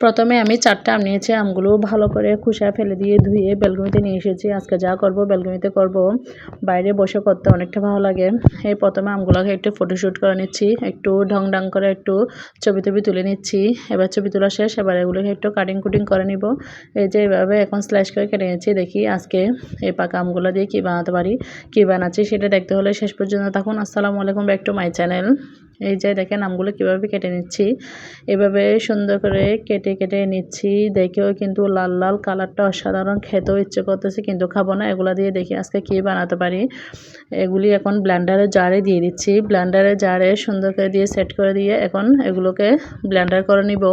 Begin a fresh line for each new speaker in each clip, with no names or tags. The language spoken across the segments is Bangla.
প্রথমে আমি চারটা আম নিয়েছি, আমগুলো ভালো করে খুশা ফেলে দিয়ে ধুয়ে বেলগুনিতে নিয়ে এসেছি। আজকে যা করব, বেলগুনিতে করব। বাইরে বসে করতে অনেকটা ভালো লাগে। এই প্রথমে আমগুলোকে একটু ফটোশ্যুট করে নিচ্ছি, একটু ঢং ডাং করে একটু ছবি টবি তুলে নিচ্ছি। এবার ছবি তোলা শেষ, এবার এগুলোকে একটু কাটিং কুটিং করে নিব। এই যে এভাবে এখন স্ল্যাশ করে কেটে নিয়েছি, দেখি আজকে এই পাকা আমগুলো দিয়ে কী বানাতে পারি, কী বানাচ্ছি সেটা দেখতে হলে শেষ পর্যন্ত তখন আসসালামু আলাইকুম ব্যাক টু মাই চ্যানেল এই যে দেখেন আমগুলো কীভাবে কেটে নিচ্ছি। এভাবে সুন্দর করে কেটে কেটে নিচ্ছি। দেখেও কিন্তু লাল লাল কালারটা অসাধারণ। খেতেও ইচ্ছে করতেছে, কিন্তু খাব না। এগুলো দিয়ে দেখি আজকে কী বানাতে পারি। এগুলি এখন ব্ল্যান্ডারে জারে দিয়ে দিচ্ছি। ব্ল্যান্ডারে জারে সুন্দর করে দিয়ে সেট করে দিয়ে এখন এগুলোকে ব্ল্যান্ডার করে নিব।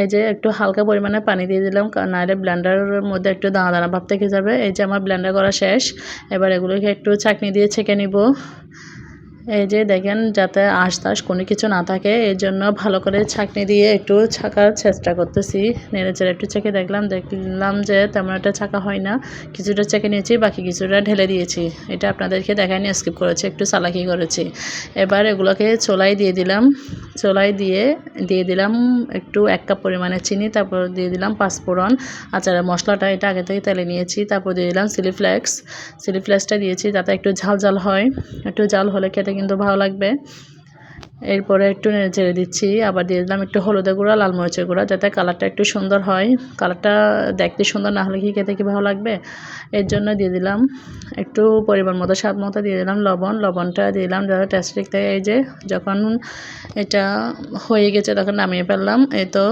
এই যে একটু হালকা পরিমাণে পানি দিয়ে দিলাম নাহলে ব্লেন্ডারের মধ্যে একটু দানা দানা ভাব থেকে যাবে। এই যে আমার ব্লেন্ডার করা শেষ। এবার এগুলোকে একটু চাকনি দিয়ে ছেঁকে নিব। এই যে দেখেন, যাতে আশ তাস কোনো কিছু না থাকে, এই জন্য ভালো করে ছাঁকনি দিয়ে একটু ছাকার চেষ্টা করতেছি। নেড়ে চেড়ে একটু চেকে দেখলাম দেখলাম যে তেমন একটা ছাকা হয় না। কিছুটা চেকে নিয়েছি, বাকি কিছুটা ঢেলে দিয়েছি। এটা আপনাদেরকে দেখায়নি স্কিপ করেছি, একটু চালাকি করেছি। এবার এগুলোকে চোলাই দিয়ে দিলাম। চোলাই দিয়ে দিয়ে দিলাম একটু এক কাপ পরিমাণে চিনি, তারপর দিয়ে দিলাম পাঁচফোড়ন আচারের মশলাটা এটা আগে থেকে তেলে নিয়েছি, তারপর দিয়ে দিলাম সিলি ফ্লেক্স। সিলি ফ্লেক্সটা দিয়েছি যাতে একটু ঝাল ঝাল হয়, একটু ঝাল হলে খেতে কিন্তু ভালো লাগবে। এরপরে একটু নেড়ে দিচ্ছি। আবার দিয়ে দিলাম একটু হলুদের গুঁড়া, লাল মরিচের গুঁড়া, যাতে কালারটা একটু সুন্দর হয়। কালারটা দেখতে সুন্দর না হলে কি খেতে কি ভালো লাগবে? এর জন্য দিয়ে দিলাম একটু পরিমাণ মতো, স্বাদ মতো দিয়ে দিলাম লবণ। লবণটা দিয়ে দিলাম যাতে টেস্ট থাকে এই যে যখন এটা হয়ে গেছে তখন নামিয়ে ফেললাম। এই তো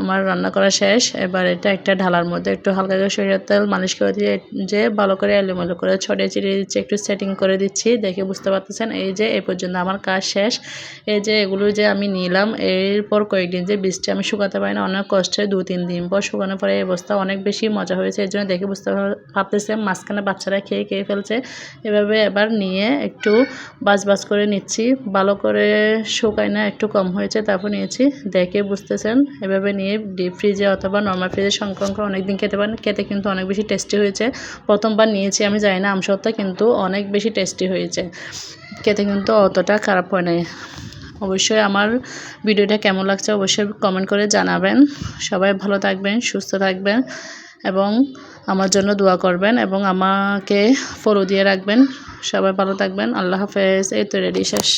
আমার রান্না করা শেষ। এবার এটা একটা ঢালার মধ্যে একটু হালকা করে সরিষার তেল মালিশ করে দিয়ে যে ভালো করে এলোমেলো করে ছড়িয়ে চিড়িয়ে দিচ্ছি, একটু সেটিং করে দিচ্ছি। দেখে বুঝতে পারতেছেন, এই যে এই পর্যন্ত আমার কাজ শেষ। এই যে এগুলো যে আমি নিলাম, এরপর কয়েকদিন যে বৃষ্টি আমি শুকাতে পারি না, অনেক কষ্টে দু তিন দিন পর শুকানোর পরে এই অবস্থা অনেক বেশি মজা হয়েছে। এর জন্য দেখে বুঝতে পারতেছে, মাঝখানে বাচ্চারা খেয়ে খেয়ে ফেলছে। এভাবে এবার নিয়ে একটু বাজ বাজ করে নিচ্ছি। ভালো করে শুকায় না, একটু কম হয়েছে, তারপর নিয়েছি। দেখে বুঝতেছেন, এভাবে নিয়ে ডিপ ফ্রিজে অথবা নর্মাল ফ্রিজে সংক্রান্ত অনেক দিন খেতে পারেন খেতে কিন্তু অনেক বেশি টেস্টি হয়েছে। প্রথমবার নিয়েছি আমি, জানি না, আমসত্ত্বা, কিন্তু অনেক বেশি টেস্টি হয়েছে। খেতে কিন্তু অতটা খারাপ হয় নাই। অবশ্যই আমার ভিডিওটা কেমন লাগছে অবশ্যই কমেন্ট করে জানাবেন। সবাই ভালো থাকবেন, সুস্থ থাকবেন এবং আমার জন্য দোয়া করবেন এবং আমাকে ফলো দিয়ে রাখবেন। সবাই ভালো থাকবেন, আল্লাহ হাফেজ, এই তো রেডি শেষ।